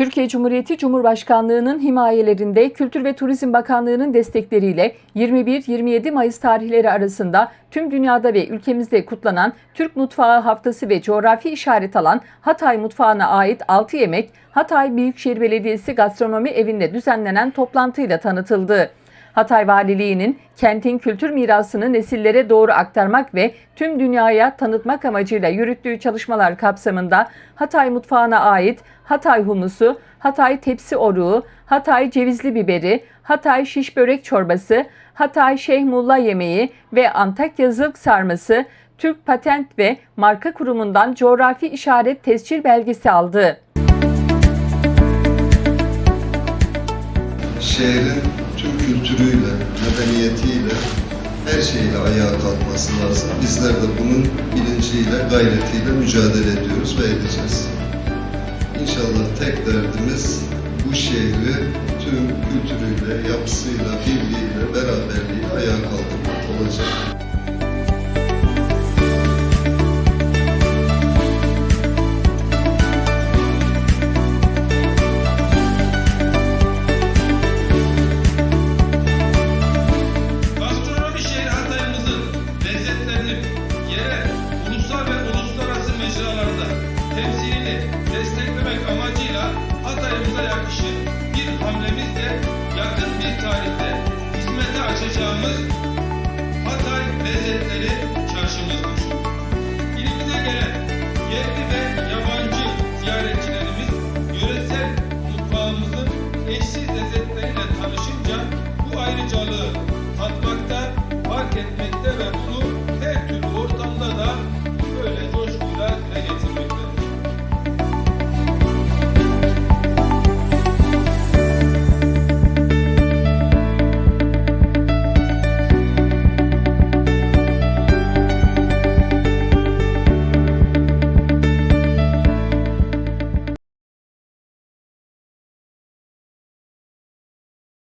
Türkiye Cumhuriyeti Cumhurbaşkanlığı'nın himayelerinde Kültür ve Turizm Bakanlığı'nın destekleriyle 21-27 Mayıs tarihleri arasında tüm dünyada ve ülkemizde kutlanan Türk Mutfağı Haftası ve coğrafi işaret alan Hatay Mutfağı'na ait 6 yemek Hatay Büyükşehir Belediyesi Gastronomi Evi'nde düzenlenen toplantıyla tanıtıldı. Hatay Valiliği'nin kentin kültür mirasını nesillere doğru aktarmak ve tüm dünyaya tanıtmak amacıyla yürüttüğü çalışmalar kapsamında Hatay mutfağına ait Hatay humusu, Hatay tepsi oruğu, Hatay cevizli biberi, Hatay şiş börek çorbası, Hatay Şeyh Mulla yemeği ve Antakya zılk sarması Türk Patent ve Marka Kurumu'ndan coğrafi işaret tescil belgesi aldı. Şehrin tüm kültürüyle, medeniyetiyle, her şeyle ayağa kalkması lazım. Bizler de bunun bilinciyle, gayretiyle mücadele ediyoruz ve edeceğiz. İnşallah tek derdimiz bu şehri tüm kültürüyle, yapısıyla, birliğiyle, beraberliğiyle ayağa kaldırmak olacak. kişi bir hamlemizle yakın bir tarihte hizmete açacağımız